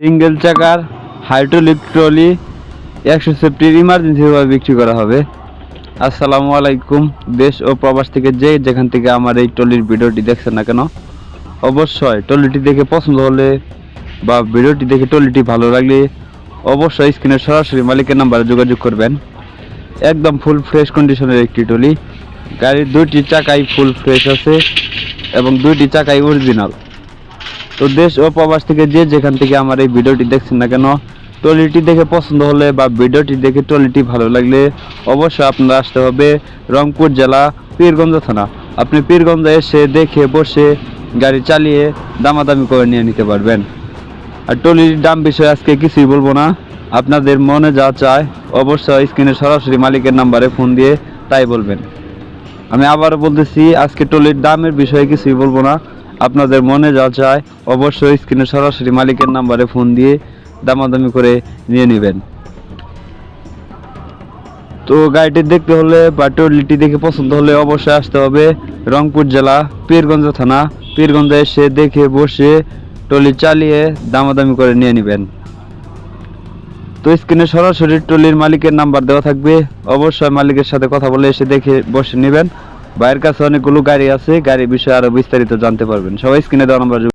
Single চাকার hydraulic trolley একশো সেফটির ইমার্জেন্সিভাবে বিক্রি করা হবে। আসসালামু আলাইকুম, দেশ ও প্রবাস থেকে যে যেখান থেকে আমার এই ট্রলির ভিডিওটি দেখছেন না কেন, অবশ্যই ট্রলিটি দেখে পছন্দ হলে বা ভিডিওটি দেখে ট্রলিটি ভালো লাগলে অবশ্যই স্ক্রিনের সরাসরি মালিকের নাম্বারে যোগাযোগ করবেন। একদম ফুল ফ্রেশ কন্ডিশনের একটি ট্রলি। গাড়ির দুইটি চাকাই ফুল ফ্রেশ আছে এবং দুইটি চাকাই অরিজিনাল তো দেশ ও প্রবাস থেকে যে যেখান থেকে আমার এই ভিডিওটি দেখছেন না কেন ট্রলিটি দেখে পছন্দ হলে বা ভিডিওটি দেখে ট্রলিটি ভালো লাগলে অবশ্যই আপনারা আসতে হবে রংপুর জেলা পীরগঞ্জ থানা। আপনি পীরগঞ্জে এসে দেখে বসে গাড়ি চালিয়ে দামাদামি করে নিয়ে নিতে পারবেন। আর ট্রলির দাম বিষয়ে আজকে কিছুই বলব না। আপনাদের মনে যা চায় অবশ্যই স্ক্রিনে সরাসরি মালিকের নাম্বারে ফোন দিয়ে তাই বলবেন। আমি আবারও বলতেছি, আজকে ট্রলির দামের বিষয়ে কিছুই বলব না। আপনাদের মনে যা চায় অবশ্যই স্ক্রিনে সরাসরি মালিকের নাম্বারে ফোন দিয়ে দামাদামি করে নিয়ে নেবেন। তো গাড়িটি দেখতে হলে বা ট্রলিটি দেখে পছন্দ হলে অবশ্যই আসতে হবে রংপুর জেলা পীরগঞ্জ থানা। পীরগঞ্জে এসে দেখে বসে ট্রলি চালিয়ে দামাদামি করে নিয়ে নেবেন। তো স্ক্রিনে সরাসরি ট্রলির মালিকের নাম্বার দেওয়া থাকবে। অবশ্যই মালিকের সাথে কথা বলে এসে দেখে বসে নেবেন। বাইরের কাছে অনেকগুলো গাড়ি আছে, গাড়ির বিষয়ে আরও বিস্তারিত জানতে পারবেন। সবাই স্ক্রিনে দেওয়া নাম্বার